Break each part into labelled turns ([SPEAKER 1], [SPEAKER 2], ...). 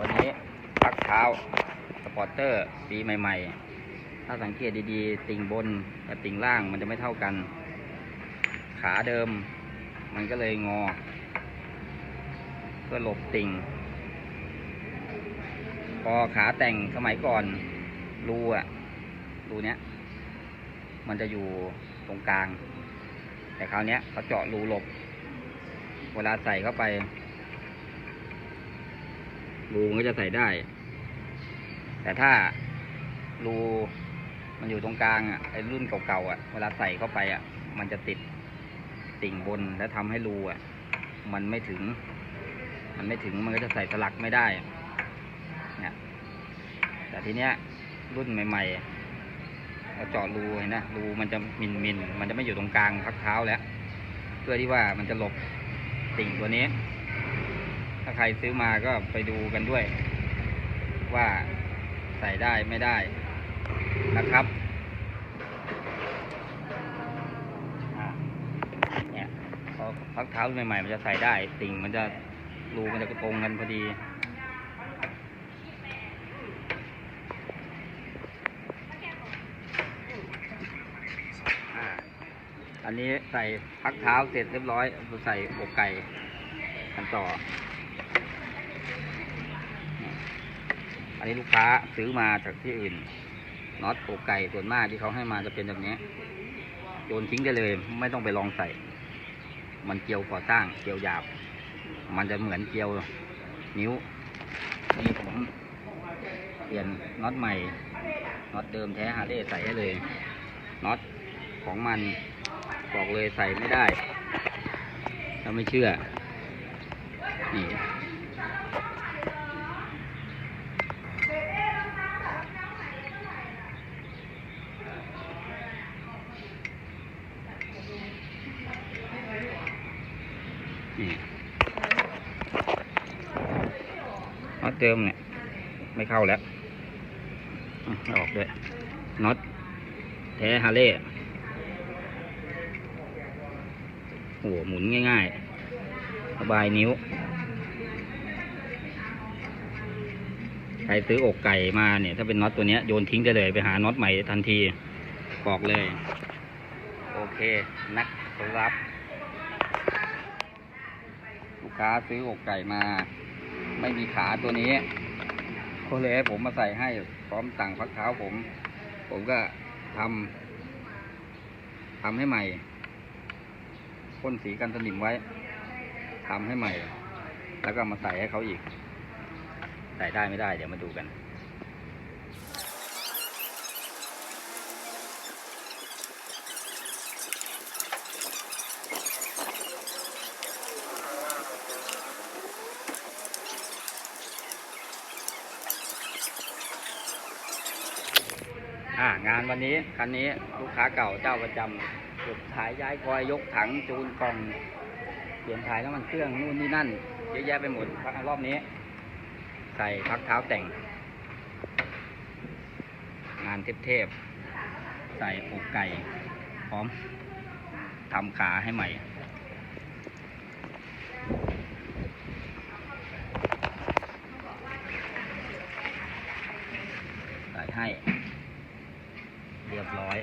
[SPEAKER 1] วันนี้พักเตอร์ปีใหม่ ๆ ถ้าสังเกตดีๆ ติ่งบนกับติ่งล่างมันจะไม่เท่ากัน ขาเดิม มันก็เลยงอ เพื่อหลบติ่ง พอขาแต่งสมัยก่อน รูอะรูเนี้ย มันจะอยู่ตรงกลาง แต่คราวเนี้ยเขาเจาะรูหลบ เวลาใส่เข้าไป รูมันก็จะใส่ได้ แต่ถ้ารูมันอยู่ตรงกลางอะไอ้รุ่นเก่าๆอะเวลาใส่เข้าไปอะ มันจะติดติ่งบนแล้วทำให้รูอะ มันไม่ถึง มันไม่ถึงมันก็จะใส่สลักไม่ได้เนี่ยแต่ทีเนี้ยรุ่นใหม่ๆเราเจาะรูเห็นนะรูมันจะมินมินมันจะไม่อยู่ตรงกลางพักเท้าแล้ว เพื่อที่ว่ามันจะหลบติ่งตัวนี้ ถ้าใครซื้อมาก็ไปดูกันด้วย ว่าใส่ได้ไม่ได้นะครับเนี่ยพอพักเท้าใหม่ๆมันจะใส่ได้ติ่งมันจะรูมันจะตรงกันพอดีอันนี้ใส่พักเท้าเสร็จเรียบร้อยใส่อกไก่กันต่อ อันนี้ลูกค้าซื้อมาจากที่อื่นน็อตอกไก่ส่วนมากที่เขาให้มาจะเป็นแบบนี้โยนทิ้งได้เลย ไม่ต้องไปลองใส่ มันเกลียวก่อสร้างเกลียวหยาบ มันจะเหมือนเกลียวนิ้วนี่ผมเปลี่ยนน็อตใหม่น็อตเดิมแท้ฮาเลยใส่ให้เลยน็อตของมันบอกเลยใส่ไม่ได้ ถ้าไม่เชื่อ นี่ นี่น็อตเดิมเนี่ย ไม่เข้าแล้วอ่ออกด้วยน็อตแท้ฮาร์เลย์หัวหมุนง่ายๆสบายนิ้ว ใครซื้ออกไก่มาเนี่ย ถ้าเป็นน็อตตัวนี้โยนทิ้งได้เลย ไปหาน็อตใหม่ทันที บอกเลย โอเคนะครับ ลูกค้าซื้ออกไก่มา ไม่มีขาตัวนี้ก็เลยให้ผมมาใส่ให้พร้อมสั่งพักเท้าผม ผมก็ทำทำให้ใหม่พ่นสีกันสนิมไว้ทำให้ใหม่ แล้วก็มาใส่ให้เขาอีก ใส่ได้ไม่ได้ เดี๋ยวมาดูกัน อ่างานวันนี้คันนี้ลูกค้าเก่าเจ้าประจำจุดถ่ายย้ายคอยยกถังจูนกล่อง เปลี่ยนถ่ายน้ำมันเครื่องนู่นนี่นั่นเยอะแยะไปหมดพักรอบนี้ ใส่พักเท้าแต่ง งานเทพๆใส่อกไก่ พร้อมทำขาให้ใหม่ ใส่ให้ เรียบร้อย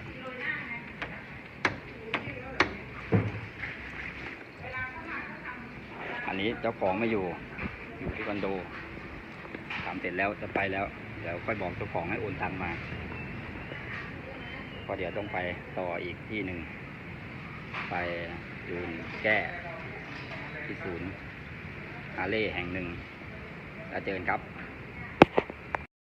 [SPEAKER 1] อันนี้ เจ้าของไม่อยู่ อยู่ที่คอนโดทำเสร็จแล้วจะไปแล้ว เดี๋ยวค่อยบอกเจ้าของให้โอนตังมาเพราะเดี๋ยวต้องไปต่ออีกที่หนึ่ง ไปยูนแก้ที่ศูนย์อาเล่แห่งหนึ่งแล้วเจอกันครับ